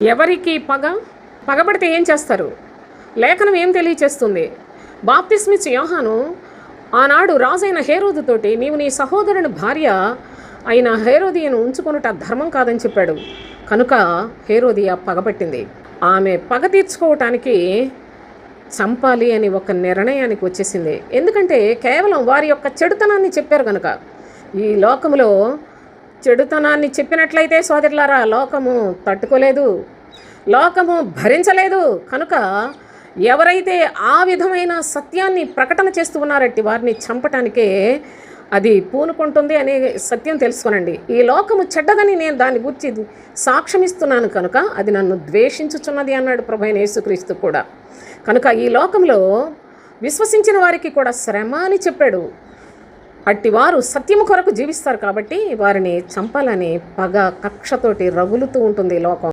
ఎవరికి పగ పగబడితే ఏం చేస్తారు? లేఖనం ఏం తెలియచేస్తుంది? బాప్తిస్మిచ్ యోహాను ఆనాడు రాజైన హేరోదుతోటి నీవు నీ సహోదరుని భార్య అయిన హేరోదియను ఉంచుకొనుట ధర్మం కాదని చెప్పాడు. కనుక హేరోదియ పగబట్టింది ఆమె పగ తీర్చుకోవటానికి చంపాలి అని ఒక నిర్ణయానికి వచ్చేసింది. ఎందుకంటే కేవలం వారి యొక్క చెడుతనాన్ని చెప్పారు కనుక ఈ లోకములో చెడుతనాన్ని చెప్పినట్లయితే సోదరులారా లోకము తట్టుకోలేదు లోకము భరించలేదు. కనుక ఎవరైతే ఆ విధమైన సత్యాన్ని ప్రకటన చేస్తూ ఉన్నారట్టి వారిని చంపటానికే అది పూనుకుంటుంది అనే సత్యం తెలుసుకోనండి. ఈ లోకము చెడ్డదని నేను దాని గురించి సాక్ష్యమిస్తున్నాను కనుక అది నన్ను ద్వేషించుచున్నది అన్నాడు ప్రభు యేసుక్రీస్తు కూడా. కనుక ఈ లోకంలో విశ్వసించిన వారికి కూడా శ్రమ అని చెప్పాడు. అట్టి వారు సత్యము కొరకు జీవిస్తారు కాబట్టి వారిని చంపాలని పగ కక్షతోటి రగులుతూ ఉంటుంది ఈ లోకం.